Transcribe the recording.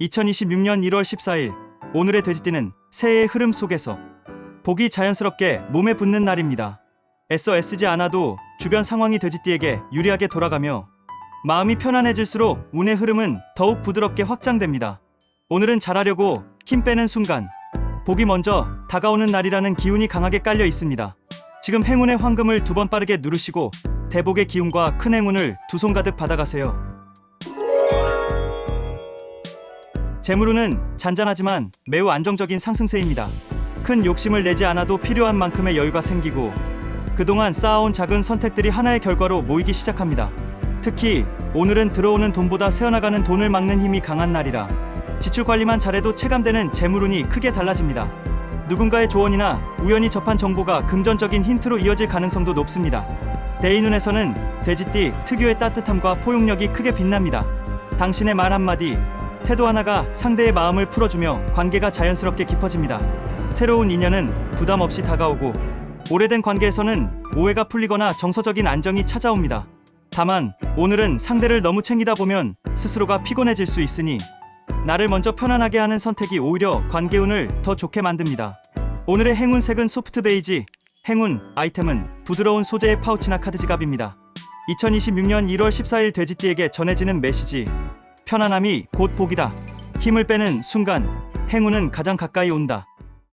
2026년 1월 14일 오늘의 돼지띠는 새해의 흐름 속에서 복이 자연스럽게 몸에 붙는 날입니다. 애써 애쓰지 않아도 주변 상황이 돼지띠에게 유리하게 돌아가며 마음이 편안해질수록 운의 흐름은 더욱 부드럽게 확장됩니다. 오늘은 잘하려고 힘 빼는 순간 복이 먼저 다가오는 날이라는 기운이 강하게 깔려 있습니다. 지금 행운의 황금을 두 번 빠르게 누르시고 대복의 기운과 큰 행운을 두 손 가득 받아가세요. 재물운은 잔잔하지만 매우 안정적인 상승세입니다. 큰 욕심을 내지 않아도 필요한 만큼의 여유가 생기고 그동안 쌓아온 작은 선택들이 하나의 결과로 모이기 시작합니다. 특히 오늘은 들어오는 돈보다 새어나가는 돈을 막는 힘이 강한 날이라 지출 관리만 잘해도 체감되는 재물운이 크게 달라집니다. 누군가의 조언이나 우연히 접한 정보가 금전적인 힌트로 이어질 가능성도 높습니다. 대인운에서는 돼지띠 특유의 따뜻함과 포용력이 크게 빛납니다. 당신의 말 한마디, 태도 하나가 상대의 마음을 풀어주며 관계가 자연스럽게 깊어집니다. 새로운 인연은 부담 없이 다가오고 오래된 관계에서는 오해가 풀리거나 정서적인 안정이 찾아옵니다. 다만 오늘은 상대를 너무 챙기다 보면 스스로가 피곤해질 수 있으니 나를 먼저 편안하게 하는 선택이 오히려 관계 운을 더 좋게 만듭니다. 오늘의 행운 색은 소프트 베이지, 행운 아이템은 부드러운 소재의 파우치나 카드 지갑입니다. 2026년 1월 14일 돼지띠에게 전해지는 메시지 편안함이 곧 복이다. 힘을 빼는 순간 행운은 가장 가까이 온다.